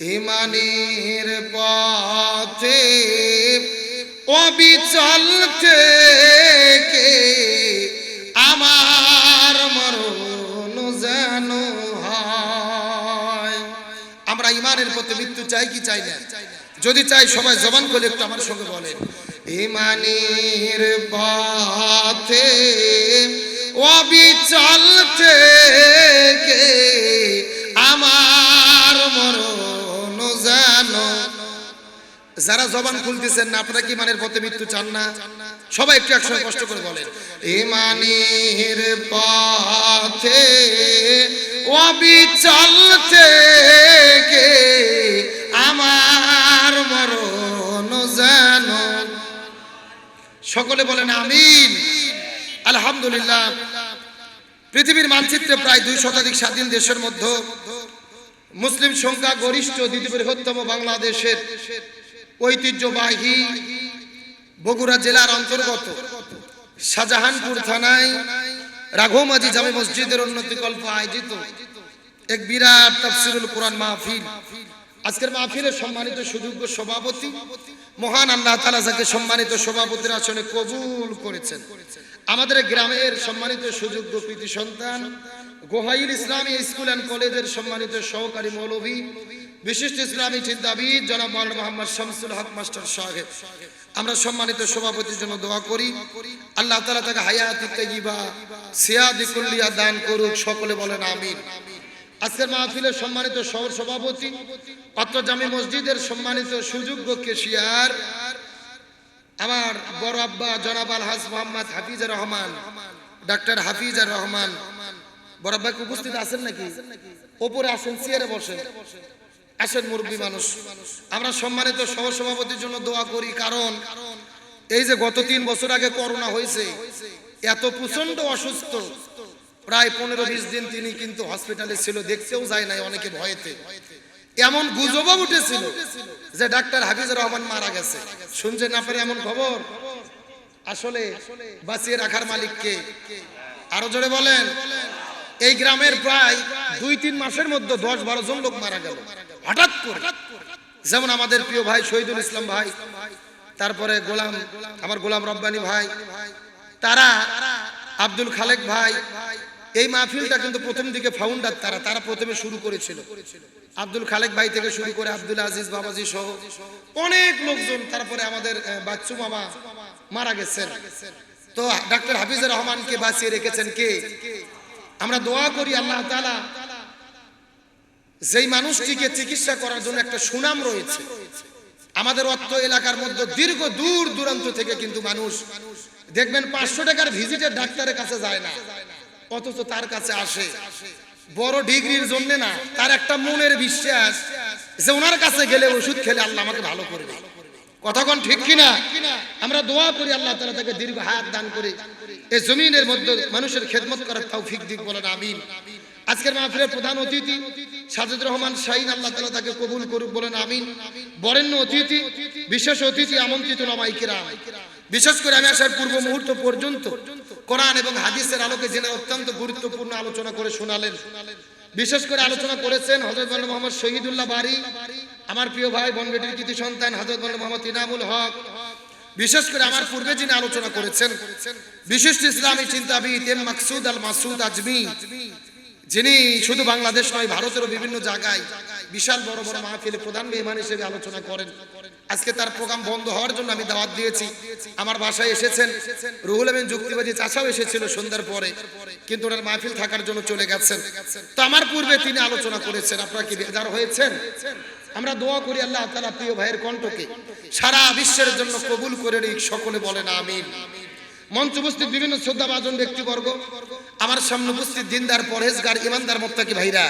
ইমানের পথে অবিচল থেকে আমার মরণ যেন হয়। আমরা ইমানের পথে মৃত্যু চাই কি চাই না? যদি চাই সবাই জবান করে একটু আমার সঙ্গে বলেন। ইমানের পথে অবিচল থেকে আমার মরণ যারা জবান খুলতেছেন না, আপনারা কি ইমানের পথে মৃত্যু চান না? সবাই একটু একসঙ্গে কষ্ট করে বলেন, ইমানের পথে অবিচল থেকে আমার মরণ জানো সকলে বলেন, আমিন। আলহামদুলিল্লাহ, পৃথিবীর মানচিত্রে প্রায় দুই শতাধিক স্বাধীন দেশের মধ্যে মুসলিম সংখ্যা গরিষ্ঠ, দ্বিতীয় বৃহত্তম বাংলাদেশের ঐতিহ্যবাহী বগুড়া জেলার অন্তর্গত শাহজাহানপুর থানায় রাঘোমাজি জামে মসজিদের উন্নতিকল্প আয়োজিত এক বিরাট তাফসিরুল কোরআন মাহফিল। আজকের মাহফিলের সম্মানিত সুযোগ্য সভাপতি, মহান আল্লাহ তালা যাকে সম্মানিত সভাপতির আসনে কবুল করেছেন। আমাদের গ্রামের সম্মানিত সুযোগ্য কৃতি সন্তান গোহাইল ইসলামী স্কুল অ্যান্ড কলেজের সম্মানিত সহকারী মৌলভী বিশিষ্ট ইসলামী চিন্তাবিদ জনাব মৌলানা মোহাম্মদ শামসুল হক মাস্টার সাহেব। আমরা সম্মানিত সভাপতির জন্য দোয়া করি। আল্লাহ তালা তাকে হায়াতি তৈবা সিয়াদি কুল্লিয়া দান করুক, সকলে বলেন আমিন। আজকের মাহফিলের সম্মানিত শহর সভাপতি, অত্র জামি মসজিদের সম্মানিত সুযোগ্য কেশিয়ার, আমার বড় আব্বা জনাব আলহাজ মোহাম্মদ হাফিজুর রহমান, ডাক্তার হাফিজুর রহমান। বড় আব্বা কি উপস্থিত আছেন নাকি? ওপরে আসেন, চেয়ারে বসেন। আসেন মুরব্বী মানুষ। আমরা সম্মানিত সহ সভাপতির জন্য দোয়া করি কারণ এই যে গত তিন বছর আগে করোনা হয়েছে এত প্রচণ্ড অসুস্থ। প্রায় পনেরো বিশ দিন তিনি কিন্তু হসপিটালে ছিল দেখতেও যায় নাই অনেকে ভয়েতে। এমন গুজবও উঠেছিল যে ডাক্তার হাফিজুর রহমান মারা গেছে। শুনছেন আপনার এমন খবর? আসলে বাঁচিয়ে রাখার মালিককে আরও জোরে বলেন। এই গ্রামের প্রায় দুই তিন মাসের মধ্যে দশ বারো জন লোক মারা গেল। হঠাৎ করে। যেমন আমাদের প্রিয় ভাই শহীদুল ইসলাম ভাই, তারপরে গোলাম, আমার গোলাম রব্বানি ভাই, তারা আব্দুল খালেক ভাই, এই মাহফিলটা কিন্তু প্রথম দিকে ফাউন্ডার তারা তারা প্রথমে শুরু করেছিল। আব্দুল খালেক ভাই থেকে শুরু করে আব্দুল আজিজ বাবাজি সহ অনেক লোকজন তারপরে আমাদের বাচ্চু মামা মারা গেছেন। তো ডাক্তার হাফিজুর রহমানকে বাঁচিয়ে রেখেছেন কে? আমরা দোয়া করি আল্লাহ তাআলা, যেই মানুষটিকে চিকিৎসা করার জন্য একটা সুনাম রয়েছে, আমাদের অর্থ এলাকার মধ্যে দীর্ঘ দূর দূরান্ত থেকে কিন্তু মানুষ, দেখবেন পাঁচশো টাকার ভিজিটের ডাক্তারের কাছে যায় না, অথচ তার কাছে আসে। বড় ডিগ্রির জন্য না, তার একটা মনের বিশ্বাস যে ওনার কাছে গেলে ওষুধ খেলে আল্লাহ আমাকে ভালো করবে কথাক্ষণ ঠিক কিনা? আমরা দোয়া করি আল্লাহ তালা তাকে দীর্ঘ হাত দান করে এই জমিনের মধ্যে মানুষের খেদমত করার তৌফিক দিক বলেন, আমিন। আজকের মাহফিলের প্রধান অতিথি সাজুদ রহমান শাহিন, আল্লাহ তালা তাকে কবুল করুক বলেন, আমিন। বরেণ্য অতিথি, বিশেষ অতিথি, আমন্ত্রিত নামাইকেরা বিশেষ করে আমি আসার পূর্ব মুহূর্ত পর্যন্ত কোরআন এবং হাদিসের আলোকে জেনে অত্যন্ত গুরুত্বপূর্ণ আলোচনা করে শোনালেন। বিশেষ করে আলোচনা করেছেন হজরত মোহাম্মদ মোহাম্মদ শহীদুল্লাহ বাড়ি আমার প্রিয় ভাই বনবেটির কৃতি সন্তান হজরত মোহাম্মদ ইনামুল হক বিশেষ করে আমার পূর্বে যিনি আলোচনা করেছেন, বিশিষ্ট ইসলামী চিন্তাবিদ এম মাকসুদ আল মাসুদ আজমি, যিনি শুধু বাংলাদেশ নয়, ভারতেরও বিভিন্ন জায়গায় বিশাল বড় বড় মাহফিলে প্রধান মেহমান হিসেবে আলোচনা করেন। আজকে তার প্রোগ্রাম বন্ধ হওয়ার জন্য আমি দাওয়াত দিয়েছি। আমার বাসায় এসেছেন। রুহুল আমিন যুক্তিবাদী চাচাও এসেছিল সন্ধ্যার পরে, কিন্তু ওনার মাহফিল থাকার জন্য চলে গেছেন। তো আমার পূর্বে তিনি আলোচনা করেছেন। আপনারা কি বেজার হয়েছেন? আমরা দোয়া করি আল্লাহ তালা প্রিয় ভাইয়ের কণ্ঠকে। সারা বিশ্বের জন্য কবুল করে নিক, সকলে বলেন আমিন। মঞ্চ উপস্থিত বিভিন্ন শ্রদ্ধাভাজন ব্যক্তিবর্গ, আমার সামনে উপস্থিত দিনদার, পরহেজগার, ইমানদার, মোত্তাকি ভাইরা,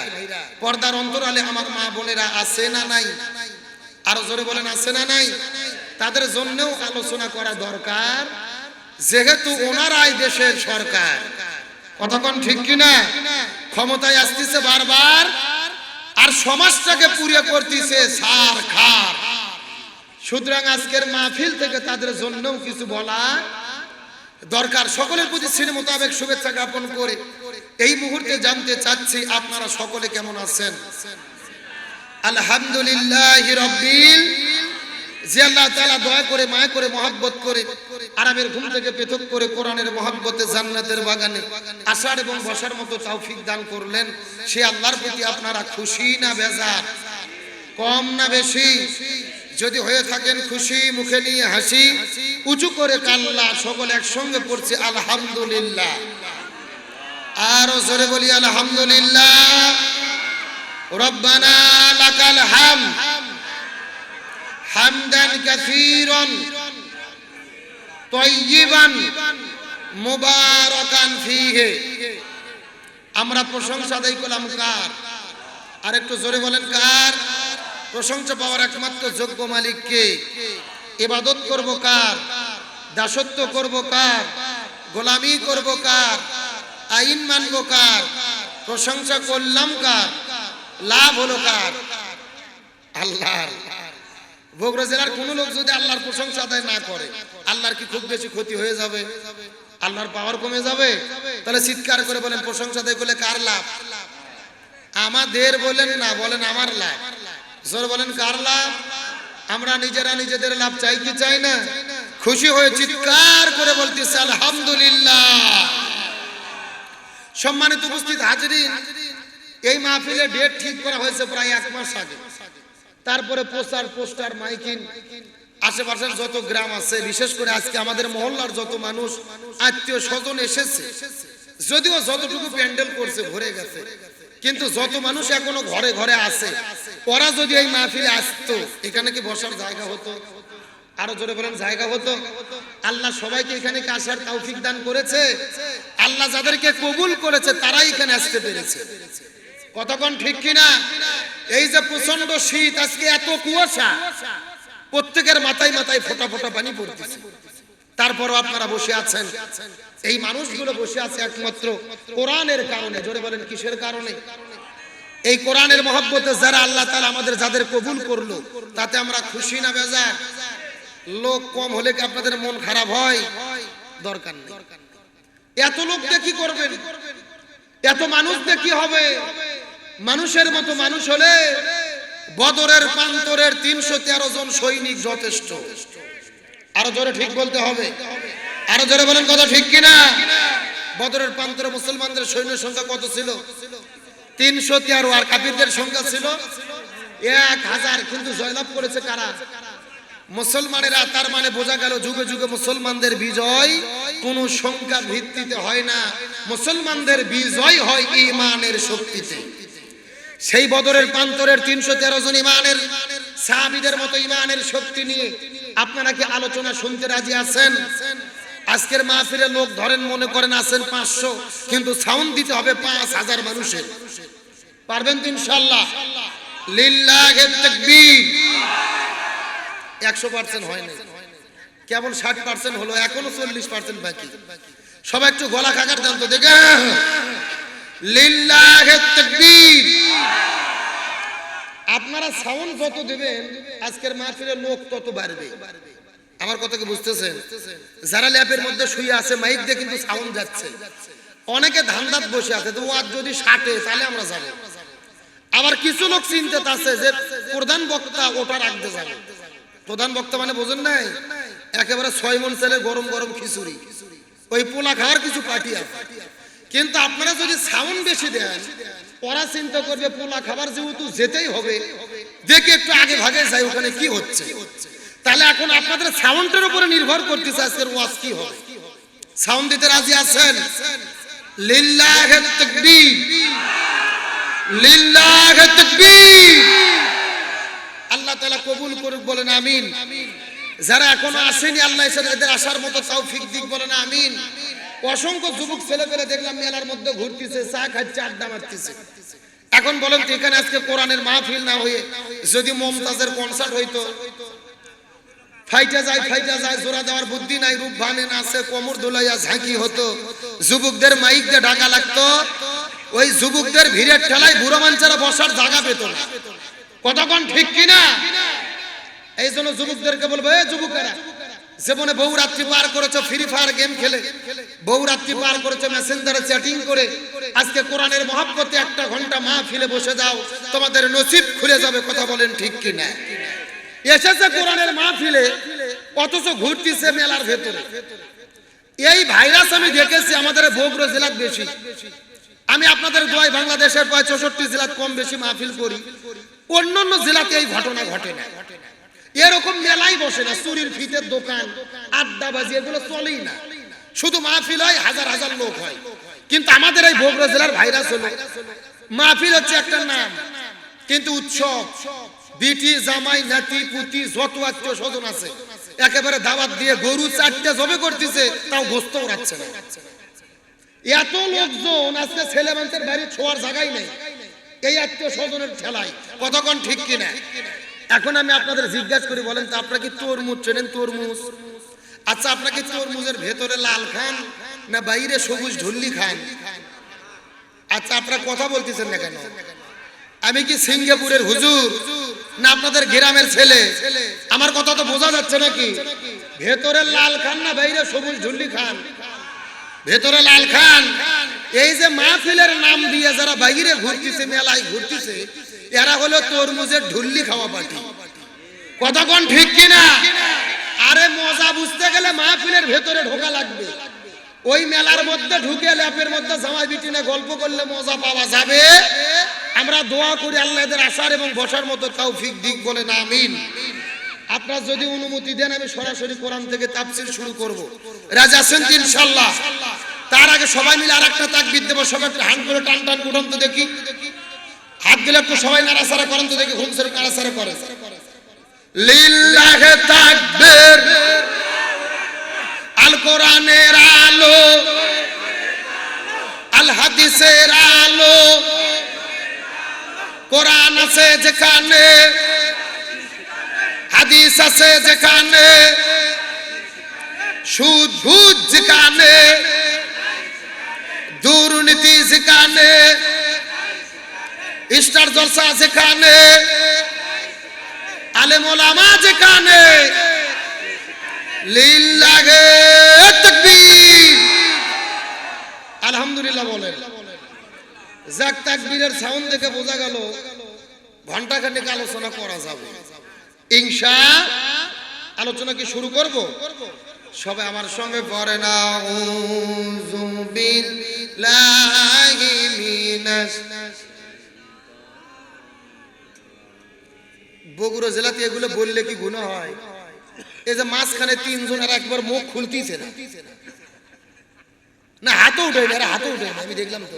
পর্দার অন্তরালে আমার মা বোনেরা আছে না নাই? আরও জোরে বলেন, আছে না নাই? তাদের জন্যও আলোচনা করা দরকার, যেহেতু ওনারাই দেশের সরকার। কতক্ষণ ঠিক কিনা? ক্ষমতায় আসতেছে বারবার আর সমাজটাকে পুড়িয়ে করতেছে সার, খার। সুতরাং আজকের মাহফিল থেকে তাদের জন্যও কিছু বলা দরকার। সকলের প্রতি শ্রী মোতাবেক শুভেচ্ছা জ্ঞাপন করে এই মুহূর্তে জানতে চাচ্ছি আপনারা সকলে কেমন আছেন? আলহামদুলিল্লাহ রব্বিল যে আল্লাহ তাআলা দয়া করে, মায়া করে, মহাব্বত করে আরামের ঘুম থেকে পৃথক করে কোরআনের মহাব্বতে জান্নাতের বাগানে আসার এবং বসার মতো তৌফিক দান করলেন, সে আল্লাহর প্রতি আপনারা খুশি না বেজার? কম না বেশি? যদি হয়ে থাকেন খুশি, মুখে নিয়ে হাসি, উঁচু করে কাল্লা, সকল একসঙ্গে পড়ছে আলহামদুলিল্লাহ। আরও জোরে বলি, আলহামদুলিল্লাহ। রব্বানা লাকাল হাম হামদান কাসীরান তয়্যিবান মুবারাকান ফীহি। আমরা প্রশংসা আদায় করলাম কার? আর একটু জোরে বলেন কার? প্রশংসা পাওয়ার একমাত্র যোগ্য মালিক কে? ইবাদত করব কার? দাসত্ব করব কার? গোলামি করব কার? আইন মানব কার? প্রশংসা করলাম কার? লাভ হলো কার? আল্লাহর বগুড়া জেলার কোন লোক যদি আল্লাহর প্রশংসা আদায় না করে, আল্লাহর কি খুব বেশি ক্ষতি হয়ে যাবে? আল্লাহর পাওয়ার কমে যাবে? তাহলে চিৎকার করে বলেন, প্রশংসা আদায় করলে কার লাভ? আমাদের বলেন না, বলেন আমার লাভ। জোর বলেন, কার লাভ? আমরা নিজেরা নিজেদের লাভ চাই কি চাই না? খুশি হয়ে চিৎকার করে বলতেছে, আলহামদুলিল্লাহ। সম্মানিত উপস্থিত হাজরিন, এই মাহফিলে ডেট ঠিক করা হয়েছে প্রায় এক মাস আগে। তারপরে পোস্টার পোস্টার, মাইকিং। আশেপাশের যত গ্রাম আছে, বিশেষ করে আজকে আমাদের মহল্লার যত মানুষ, আত্মীয় স্বজন এসেছে। যদিও যতটুকু প্যান্ডেল করছে, ভরে গেছে। কিন্তু যত মানুষ এখনও ঘরে ঘরে আছে, ওরা যদি এই মাহফিলে আসতো, এখানে কি বসার জায়গা হতো? আরও জোরে বলেন, জায়গা হতো? আল্লাহ সবাইকে এখানে কি আসার তৌফিক দান করেছে? আল্লাহ যাদেরকে কবুল করেছে, তারাই এখানে আসতে পেরেছে। কতক্ষণ ঠিক কিনা? এই যে প্রচণ্ড শীত, আজকে এত কুয়াশা। প্রত্যেকের মাথায় মাথায় ফোটা ফোটা পানি পড়তেছে। তারপরও আপনারা বসে আছেন। এই মানুষগুলো বসে আছে একমাত্র কোরআনের কারণে। জোরে বলেন, কিসের কারণে? এই কোরআনের মহব্বতে যারা আল্লাহ তাআলা আমাদের যাদের কবুল করল, তাতে আমরা খুশি না বেজার? লোক কম হলে কি আপনাদের মন খারাপ হয়? দরকার নেই। এত লোক দিয়ে কি করবেন? এত মানুষ দিয়ে কি হবে? মানুষের মতো মানুষ হলে বদরের প্রান্তরের তিনশো তেরো জন সৈনিক যথেষ্ট। আরও জোরে ঠিক বলতে হবে। আরও জোরে বলেন কথা ঠিক কিনা? বদরের প্রান্তরে মুসলমানদের সৈন্যের সংখ্যা কত ছিল? তিনশো তেরো। আর কাপিরদের সংখ্যা ছিল এক হাজার। কিন্তু জয়লাভ করেছে কারা? মুসলমানেরা, তার মানে বোঝা গেল যুগে যুগে মুসলমানদের বিজয় কোন সংখ্যা ভিত্তিতে হয় না। মুসলমানদের বিজয় হয় ইমানের শক্তিতে। সেই বদরের প্রান্তরের তিনশো তেরো জন ইমানের সাহাবিদের মতো ইমানের শক্তি নিয়ে আপনারা কি আলোচনা শুনতে রাজি আছেন? আজকের মাহফিলে লোক ধরেন, মনে করেন আছেন পাঁচশো, কিন্তু সাউন্ড দিতে হবে পাঁচ হাজার মানুষের। পারবেন তো ইনশাল্লাহ একশো পার্সেন্ট হয়নি কেবল ষাট পার্সেন্ট হলো, এখনও চল্লিশ পার্সেন্ট বাকি। সবাই একটু গলা খাকার দাম দেখে লিল্লাহে তাকবীর। আপনারা সাউন্ড যত দেবেন, আজকের মাহফিলে লোক তত বাড়বে। আমার কথা কি বুঝতেছেন? যারা ল্যাপের মধ্যে শুয়ে আছে মাইক দিয়ে কিন্তু সাউন্ড যাচ্ছে। অনেকে ধান্দাত বসে আছে, তো আর যদি ষাটে তাহলে আমরা যাব। আবার কিছু লোক চিন্তা আছে যে, প্রধান বক্তা ওটা রাখতে যাবে। প্রধান বক্তা মানে বোঝেন নাই? একেবারে ছয় মন ছেলে গরম গরম খিচুড়ি। ওই পোলা খাওয়ার কিছু পার্টি আছে। কিন্তু আপনারা যদি সাউন্ড বেশি দেন ওরা চিন্তা করবে, পোলা খাবার যেহেতু যেতেই হবে, দেখে একটু আগে ভাগে যাই, ওখানে কি হচ্ছে। তাহলে এখন আপনাদের সাউন্ডের উপরে নির্ভর করতেছে আজকের ওয়াজ কি হবে। সাউন্ড দিতে রাজি আছেন? লিল্লাহে তাকবীর। তাকবীর। আল্লাহ তাআলা কবুল করুক, বলেন আমিন। যারা এখনও আসেনি, আল্লাহ এদের আসার মতো তৌফিক দিক, বলেন আমিন। অসংখ্য যুবক ছেলে পেলে দেখলাম মেলার মধ্যে ঘুরতেছে, চা খাচ্ছে, আড্ডা মারতেছে। এখন বলেন তো এখানে আজকে কোরআনের মাহফিল না হয়ে যদি মমতাজের কনসার্ট হইতো, ফাইটা যায় ফাইটা যায়, জোড়া দেওয়ার বুদ্ধি নাই, রূপ ভানে কোমর দোলাইয়া ঝাঁকি হতো। যুবকদের মাইক দিয়ে ঢাকা লাগতো, ওই যুবকদের ভিড়ের ঠেলায় বুড়ো মানুষেরা বসার জায়গা পেত না। কতক্ষণ ঠিক কিনা? এই জন্য যুবকদেরকে বলব, এ যুবকেরা জীবনে বহু রাত্রি পার করেছ ফ্রি ফায়ার গেম খেলে। বহু রাত্রি পার করেছ মেসেঞ্জারে চ্যাটিং করে। আজকে কোরআনের মহাব্বতে একটা ঘণ্টা মা ফিলে বসে যাও, তোমাদের নসিব খুলে যাবে, কথা বলেন ঠিক কি না এসেছে কোরআনের মা ফিলে অথচ ঘুরতিছে মেলার ভেতরে। এই ভাইরাস আমি দেখেছি, আমাদের বগুড়া জেলার বেশি। আমি আপনাদের দোয়াই বাংলাদেশের প্রায় চৌষট্টি জেলার কম বেশি মাহফিল করি। অন্য অন্য জেলাতে এই ঘটনা ঘটে না। এরকম মেলাই বসে না, চুরির ফিতের দোকান আড্ডাবাজি এগুলো চলেই না। শুধু মাহফিল হয়, হাজার হাজার লোক হয়। কিন্তু আমাদের এই বগুড়া জেলার ভাইরাস হলো, মাহফিল হচ্ছে একটা নাম, কিন্তু উৎসব বিটি জামাই, নাতি, পুতি, যত আত্মীয় স্বজন আছে, একেবারে দাওয়াত দিয়ে গরু চারটে জবে করতেছে, তাও গোস্ত ওড়াচ্ছে না। এত লোকজন আজকে ছেলে মানুষের বাড়ি ছোঁয়ার জায়গায় নেই, এই আত্মীয় স্বজনের ঠেলায় কতক্ষণ ঠিক কিনা? এখন আমি আপনাদের জিজ্ঞাসা করি, বলেন তো, আপনারা কি তরমুজ চেনেন, তরমুজ? আচ্ছা আপনারা কি তরমুজের ভেতরে লাল খান না বাইরে সবুজ ঢুল্লি খান? আচ্ছা আপনারা কথা বলতেছেন না কেন? আমি কি সিঙ্গাপুরের হুজুর না আপনাদের গ্রামের ছেলে? আমার কথা তো বোঝা যাচ্ছে নাকি? ভেতরে লাল খান না বাইরে সবুজ ঢুল্লি খান? ভেতরে লাল খান? এই যে মাহফিলের নাম দিয়ে যারা বাইরে ঘুরতেছে, মেলায় ঘুরতেছে, এরা হলো তরমুজের ঢুল্লি খাওয়া পার্টি। কতক্ষণ ঠিক কিনা? আরে মজা বুঝতে গেলে মাহফিলের ভেতরে ঢোকা লাগবে। ওই মেলার মধ্যে ঢুকে ল্যাপের মধ্যে জামাই বিটিনে গল্প করলে মজা পাওয়া যাবে। আমরা দোয়া করি আল্লাহদের আসার এবং বসার মতো তৌফিক দিক বলে না, আমিন। আপনার যদি অনুমতি দেন, আমি সরাসরি কোরআন থেকে তাফসির শুরু করব। রাজা আছেন ইনশাআল্লাহ তার আগে সবাই মিলে আর একটা তাকবির দেবো, সবাই একটু করে টান টান উঠান তো দেখি। হাত দিলে একটু সবাই নাড়াচাড়া করেন তো দেখি ঘুম সেরে নাড়াচাড়া করে। লিল্লাহে আল কোরআনের আলো, আল হাদিসের আলো, কোরআন আছে যেখানে, হাদিস আছে যেখানে, সুদ যেখানে দুর্নীতি যেখানে, স্টার জলসা যেখানে আলেমোলামা যেখানে লিল্লাহে তাকবীর। আলহামদুলিল্লাহ বলেন। যাক, তাকবীরের সাউন্ড দেখে বোঝা গেল ঘণ্টা খানেক আলোচনা করা যাবে। ইনশা, আলোচনা কি শুরু করব? সবাই আমার সঙ্গে পড়ে না বগুড়া জেলাতে এগুলো বললে কি গুণ হয়? এই যে মাঝখানে তিনজন আর একবার মুখ খুলতিছে না। না, হাতও উঠে না হাতও উঠে না, আমি দেখলাম তো।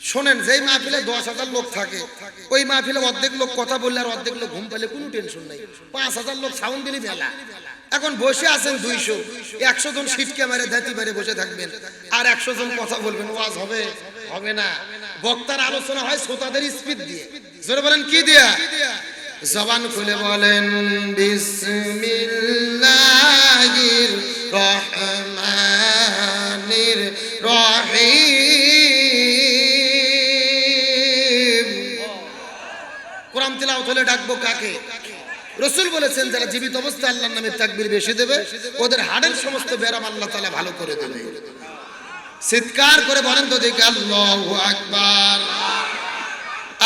শোনেন, যেই মাহফিলে দশ হাজার লোক থাকে, ওই মাহফিলে অর্ধেক লোক কথা বললে আর অর্ধেক লোক ঘুম পেলে কোনো টেনশন নাই। পাঁচ হাজার লোক সাউন্ড দিলে মেলা এখন বসে আছেন দুইশো। একশো জন সিটকে মেরে ধাতি মেরে বসে থাকবেন। আর একশো জন কথা বলবেন। ওয়াজ হবে হবে না। বক্তার আলোচনা হয় শ্রোতাদের স্পিড দিয়ে। জোরে বলেন, কি দিয়া? জবান খুলে বলেন, বিসমিল্লাহির রহমানির রহিম। কোরআন তিলাওয়াত হলে ডাকবো কাকে? রসুল বলেছেন, যারা জীবিত অবস্থায় আল্লাহর নামে তাকবির বেশি দেবে, ওদের হাড়ের সমস্ত ব্যারাম আল্লাহ তাআলা ভালো করে দেবে। চিৎকার করে বলেন তো দেখি, আল্লাহু আকবার।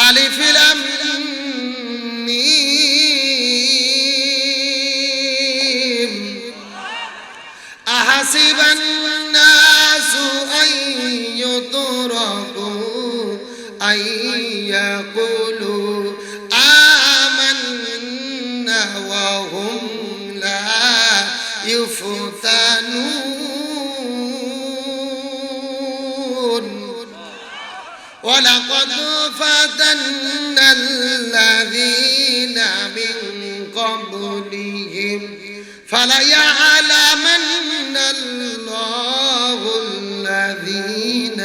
আলিফ লাম মিম। আহাসিবান নাসু আন ইউতরাকু وهم لا يفتنون. ولقد فتنا الذين من قبلهم فليعلمن الله الذين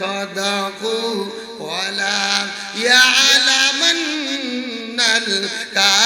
صدقوا ولا يعلمن الكافرين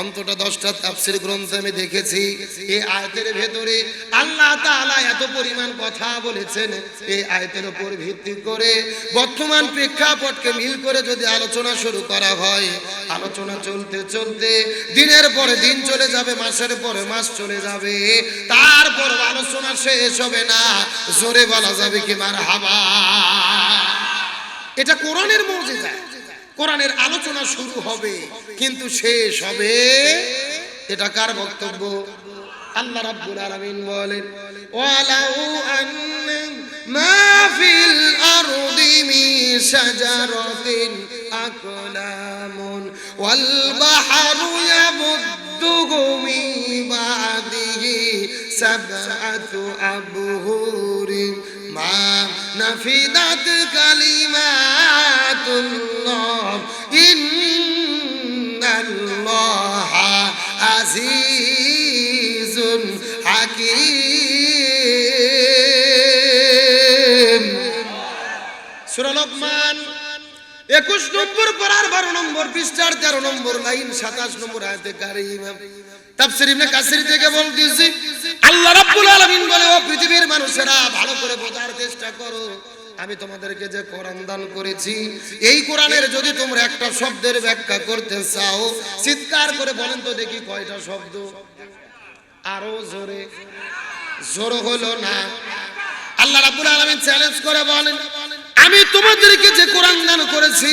অন্তত দশটা তাফসির গ্রন্থ আমি দেখেছি। এই আয়তের ভেতরে আল্লাহ তাআলা এত পরিমাণ কথা বলেছেন। এই আয়তের উপর ভিত্তি করে বর্তমান প্রেক্ষাপটকে মিল করে যদি আলোচনা শুরু করা হয়, আলোচনা চলতে চলতে দিনের পরে দিন চলে যাবে, মাসের পরে মাস চলে যাবে। তারপর আলোচনা শেষ হবে না। জোরে বলা যাবে কি মার হাবা এটা কোরআনের মর্যাদা কোরআনের আলোচনা শুরু হবে। কিন্তু শেষ হবে। এটা কার বক্তব্য? আল্লাহ রাব্বুল আলামিন বলেন, ওয়ালাউ আন্না মা ফিল আরদি মিন শাজারাতিন আকলামুন, ওয়াল বাহরু ইয়ামুদ্দুহু মিন বাদিহি সাবআতু আবহুরিন মা নাফিদাত কালিমাতুল্লাহ আজিজুন হাকিম সূরা লোকমান, একুশ নম্বর পারার বারো নম্বর পৃষ্ঠার, তেরো নম্বর লাইন, সাতাশ নম্বর আয়তে কারিম। তাফসির ইবনে কাসির থেকে বলতেছি, আল্লাহ রাব্বুল আলামিন বলে, ও পৃথিবীর মানুষেরা, ভালো করে বোঝার চেষ্টা করো। আমি তোমাদেরকে যে কোরআন দান করেছি, এই কোরআনের যদি তোমরা একটা শব্দের ব্যাখ্যা করতে চাও, চিৎকার করে বলেন তো দেখি কয়টা শব্দ। আরও জোরে। জোর হলো না। আল্লাহ রাব্বুল আলামিন চ্যালেঞ্জ করে বলেন, আমি তোমাদেরকে যে কোরআন দান করেছি,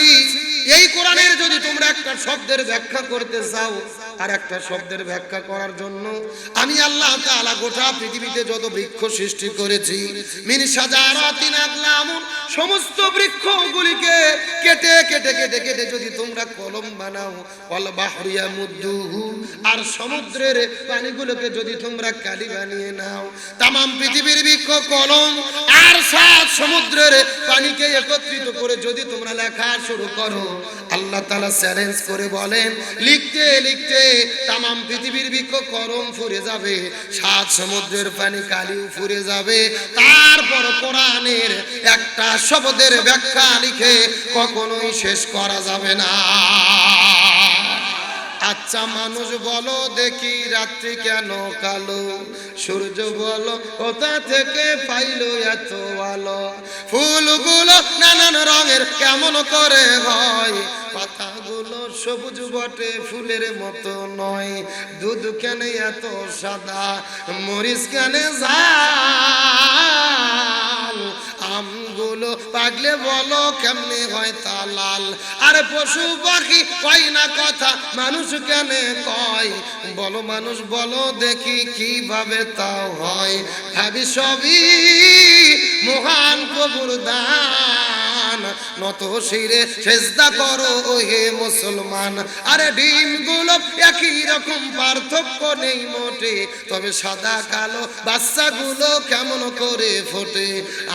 এই কোরআনের যদি তোমরা একটা শব্দের ব্যাখ্যা করতে চাও আর একটা শব্দের ব্যাখ্যা করার জন্য আমি আল্লাহ তাআলা গোটা পৃথিবীতে যত বৃক্ষ সৃষ্টি করেছি, মিন সাজারাতিন আকলামুন, সমস্ত বৃক্ষগুলিকে কেটে কেটে কেটে কেটে যদি তোমরা কলম বানাও অল বাহরিয়া মুদ্দুহু আর সমুদ্রের পানিগুলোকে যদি তোমরা কালি বানিয়ে নাও, তামাম পৃথিবীর বৃক্ষ, কলম, আর সাত সমুদ্রের পানিকে একত্রিত করে যদি তোমরা লেখা শুরু করো আল্লাহ তালা চ্যালেঞ্জ করে বলেন, লিখতে লিখতে তামাম পৃথিবীর বৃক্ষ করম ফুরে যাবে, সাত সমুদ্রের পানি কালিও ফুরে যাবে। তারপর কোরআনের একটা শব্দের ব্যাখ্যা লিখে কখনোই শেষ করা যাবে না। আচ্ছা মানুষ বলো দেখি রাত্রি কেন কালো? সূর্য বলো, কোথা থেকে পাইলো এত আলো? ফুলগুলো নানান রঙের, কেমন করে হয়? পাতাগুলো সবুজ বটে, ফুলের মতো নয়। দুধ কেন এত সাদা, মরিচ কেন জাল আমগুলো পাগলে বলো কেমনি হয় তা লাল। আর পশু পাখি কয় না কথা, মানুষ কেন কয়? বলো মানুষ, বলো দেখি কীভাবে তাও হয়। ভাবি সবই মহান কবুর দান নত শিরে সেজদা করো হে মুসলমান। আরে ডিমগুলো একই রকম, পার্থক্য নেই মোটে। তবে সাদা কালো বাচ্চাগুলো কেমন করে ফোটে?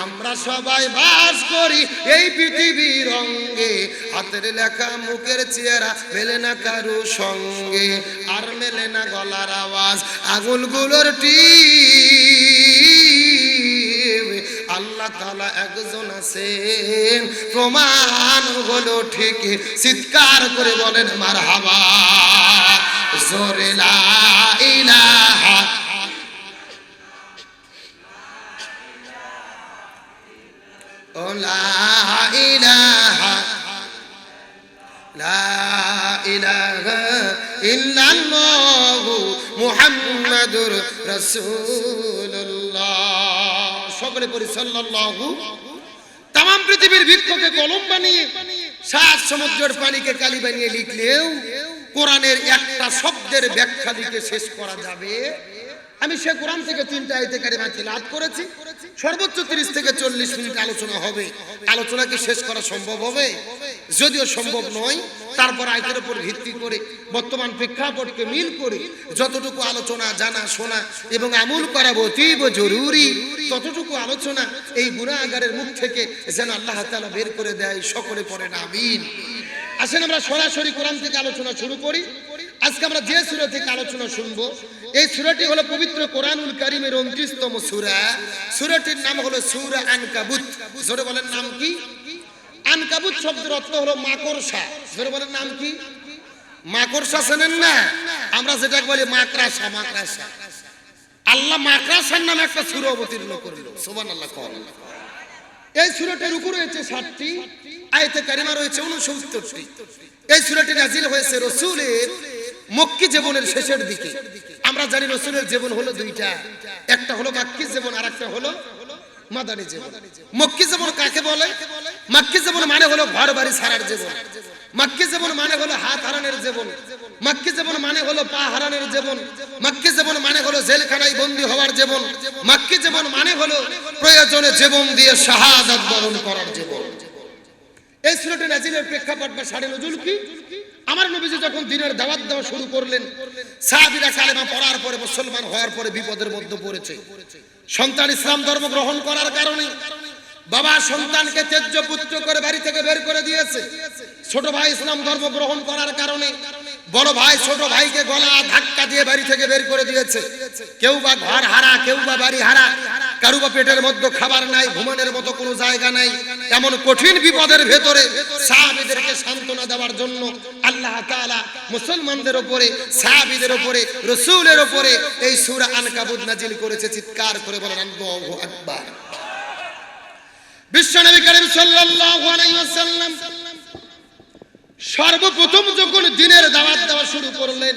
আমরা সবাই বাস করি এই পৃথিবীর অঙ্গে। হাতের লেখা, মুখের চেহারা মেলে না কারও সঙ্গে। আর মেলে না গলার আওয়াজ। আঙুলগুলোর টি তালা একজন আছেন। প্রমাণ হলো ঠিক, চিৎকার করে বলেন মার হাবা জোরে ইলাহা ও লা সকলে পড়ি সাল্লাল্লাহু। তাম পৃথিবীর বৃক্ষকে কলম বানিয়ে, সাত সমুদ্রের পানিকে কালি বানিয়ে লিখলেও, কোরআনের একটা শব্দের ব্যাখ্যা দিতে শেষ করা যাবে। আমি সে কোরআন থেকে তিনটা আইতে কারিমা লাভ করেছি। সর্বোচ্চ তিরিশ থেকে চল্লিশ মিনিট আলোচনা হবে। আলোচনা কি শেষ করা সম্ভব হবে? যদিও সম্ভব নয়, তারপর আয়তের উপর ভিত্তি করে বর্তমান প্রেক্ষাপটকে মিল করে যতটুকু আলোচনা, জানা, শোনা এবং আমূল করা অতীব জরুরি, ততটুকু আলোচনা এই গুণাগারের মুখ থেকে যেন আল্লাহ তাআলা বের করে দেয়, সকলে পড়েন, আমিন। আসেন আমরা সরাসরি কোরআন থেকে আলোচনা শুরু করি। আজকে আমরা যে সুরা থেকে আলোচনা শুনব, এই সুরাটি হলো পবিত্র কোরআনুল কারিমের উনত্রিশতম সুরা। সুরাটির নাম হলো সুরা আনকাবুত। জোরে বলেন নাম কি? আনকাবুত শব্দের অর্থ হলো মাকড়সা। জোরে বলেন নাম কি? মাকড়সা চেনেন না? আমরা যেটা বলি মাকড়াসা মাকড়াসা। আল্লাহ মাকড়াসার নামে একটা সুর অবতীর্ণ করল। সোবান আল্লাহ এই সুরাটির উপর রয়েছে সাতটি আয়তে কারিমা, রয়েছে উনসত্তরটি। এই সুরাটি নাজিল হয়েছে রসুলের মক্কি জীবনের শেষের দিকে। আমরা জানি রসুলের জীবন হলো দুইটা। একটা হলো মাক্কি জীবন আর একটা হলো মাদানী জীবন। মক্কি জীবন কাকে বলে? মাক্কি জীবন মানে হলো ঘর বাড়ি ছাড়ার জীবন। মাক্কি জীবন মানে হলো হাত হারানোর জীবন। মাক্কি জীবন মানে হলো পা হারানোর জীবন। মাক্কি জীবন মানে হলো জেলখানায় বন্দী হওয়ার জীবন। মাক্কি জীবন মানে হলো প্রয়োজনে জীবন দিয়ে শাহাদাত বরণ করার জীবন। এই সুরটি নাজিলের প্রেক্ষাপট বা সাড়ে নজুল কি? আমার নবীজি যখন দিনের দাওয়াত দেওয়া শুরু করলেন, সাহাবীরা কালেমা পড়ার পরে, মুসলমান হওয়ার পরে বিপদের মধ্যে পড়েছে। সন্তান ইসলাম ধর্ম গ্রহণ করার কারণে বাবা সন্তানকে তেজ্য পুত্র করে বাড়ি থেকে বের করে দিয়েছে। ছোট ভাই ইসলাম ধর্ম গ্রহণ করার কারণে বড় ভাই ছোট ভাইকে গলা ধাক্কা দিয়ে বাড়ি থেকে বের করে দিয়েছে। কেউ বা ঘর হারা, কেউ বা বাড়ি হারা কারু বা পেটের মধ্যে খাবার নাই, ঘুমানোর মতো কোনো জায়গা নাই, এমন কঠিন বিপদের ভেতরে সাহাবীদেরকে সান্ত্বনা দেওয়ার জন্য আল্লাহ তাআলা মুসলমানদের উপরে, সাহাবীদের উপরে, রসুলের উপরে এই সূরা আনকাবুত নাজিল করেছে, চিৎকার করে বলেন, আল্লাহু আকবার। বিশ্বনবী করিম সাল্লাল্লাহু আলাইহি ওয়াসাল্লাম সর্বপ্রথম যখন দিনের দাওয়াত দেওয়া শুরু করলেন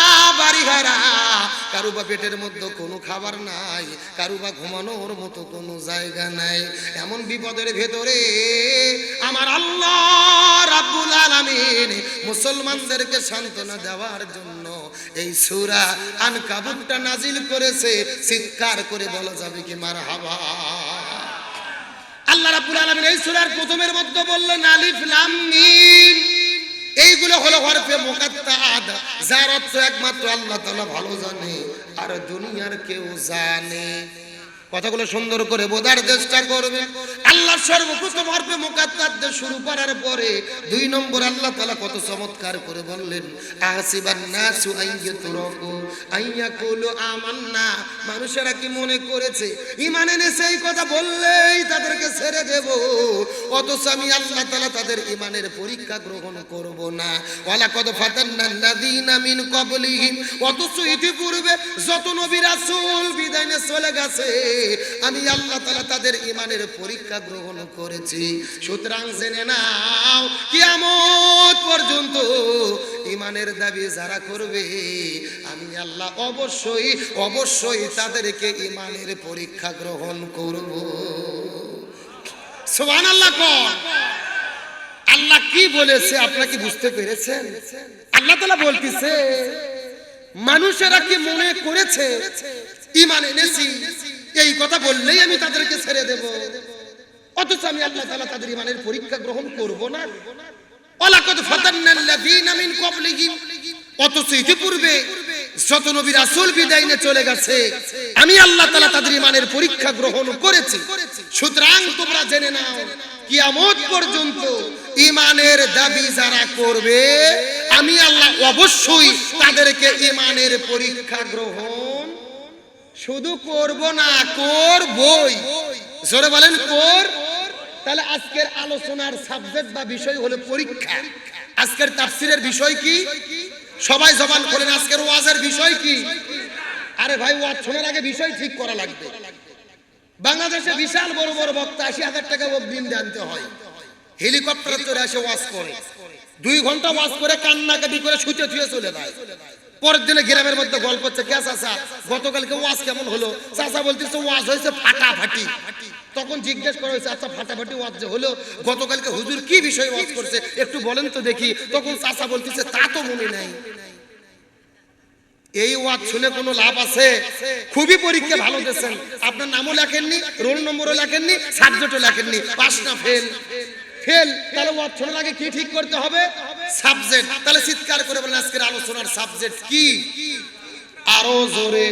বাড়ি হারা কারু বা পেটের মধ্যে কোনো খাবার নাই, কারু বা ঘুমানোর মতো কোনো জায়গা নাই। এমন বিপদের ভেতরে আমার আল্লাহ রাব্বুল আলামিন মুসলমানদেরকে সান্ত্বনা দেওয়ার জন্য এই সুরা আন আনকাবুতটা নাজিল করেছে। চিৎকার করে বলা যাবে কি, মারহাবা। আল্লাহ রাব্বুল আলামিন এই সূরার প্রথমের মধ্যে বললেন, আলিফ লাম মিম। এইগুলো হলো হরফে মুকাত্তাদ, যার অর্থ একমাত্র আল্লাহ তাআলা ভালো জানে, আর দুনিয়ার কেউ জানে। কথাগুলো সুন্দর করে বোঝার চেষ্টা করবে আল্লাহ সর্বপ্রথম হরফে মুকাত্তাদ শুরু করার পরে দুই নম্বর আল্লাহ তাআলা কত চমৎকার করে বললেন, আহসিবান নাসু আইয়াতুরাকু আইয়াকুলু আমান্না। মানুষেরা কি মনে করেছে? ঈমান এনেছে এই কথা বললেই তাদেরকে ছেড়ে দেব। অথচ আমি আল্লাহ তালা তাদের ইমানের পরীক্ষা গ্রহণ করব না। কত ওয়ালা কদ ফাতান্নাল্লাযীনা মিন ক্বাবলিহিম। অথচ ইতিপূর্বে যত নবী রাসূল বিদায় চলে গেছে আমি আল্লাহ তাআলা তাদের ঈমানের পরীক্ষা গ্রহণ করেছি। সুতরাং জেনে নাও, কিয়ামত পর্যন্ত ঈমানের দাবি যারা করবে, আমি আল্লাহ অবশ্যই অবশ্যই তাদেরকে ঈমানের পরীক্ষা গ্রহণ করব। সুবহানাল্লাহ কোন। আল্লাহ কি বলেছে, আপনারা কি বুঝতে পেরেছেন? আল্লাহ তালা বলতেছে, মানুষেরা কি মনে করেছে, ঈমান এনেছি? এই কথা বললেই আমি তাদেরকে ছেড়ে দেব। অথচ আমি আল্লাহ তাআলা তাদের ঈমানের পরীক্ষা গ্রহণ করব না। ওয়ালাকাদ ফাতান্নাল্লাযীনা মিন ক্বাবলিহিম। অথচ ইতিপূর্বে যত নবী রাসূল বিদায় চলে গেছে, আমি আল্লাহ তাআলা তাদের ঈমানের পরীক্ষা গ্রহণ করেছি। সুতরাং তোমরা জেনে নাও, কিয়ামত পর্যন্ত ঈমানের দাবি যারা করবে, আমি আল্লাহ অবশ্যই তাদেরকে ঈমানের পরীক্ষা গ্রহণ শুধু করব না, করবই। জোরে বলেন, কর। তাহলে আজকের আলোচনার সাবজেক্ট বা বিষয় হলো পরীক্ষা। আজকের তাফসিরের বিষয় কি? সবাই জবান করেন, আজকের ওয়াজের বিষয় কি? আরে ভাই, ওয়াজ শোনার আগে বিষয় ঠিক করা লাগবে। বাংলাদেশে বিশাল বড় বড় বক্তা, আশি হাজার টাকা অগ্রিম আনতে হয়। হেলিকপ্টার চলে আসে, ওয়াজ করে। দুই ঘণ্টা ওয়াজ করে, কান্নাকাটি করে শুতে থুয়ে চলে যায়। পরের দিনে গ্রামের মধ্যে গল্প হচ্ছে, কে চাচা? গতকালকে ওয়াজ কেমন হলো? চাষা বলতেছে, ওয়াজ হয়েছে ফাটাফাটি। তখন জিজ্ঞেস করা হয়েছে আচ্ছা ফাটাফাটি ওয়াজ যে হলো, গতকালকে হুজুর কি বিষয়ে ওয়াজ করছে? একটু বলেন তো দেখি। তখন চাষা বলতেছে, তা তো মনে নাই। এই ওয়াজ শুনে কোনো লাভ আছে? খুবই পরীক্ষা ভালো দিয়েছেন। আপনার নামও লেখেননি, রোল নম্বরও লেখেননি, সাবজেক্টও লেখেননি। পাস না, ফেল। ফেল, তাহলে ওয়াজ শোনার আগে কি ঠিক করতে হবে? সাবজেক্ট তাহলে চিৎকার করে বলেন আজকের আলোচনার সাবজেক্ট কি? আরও জোরে।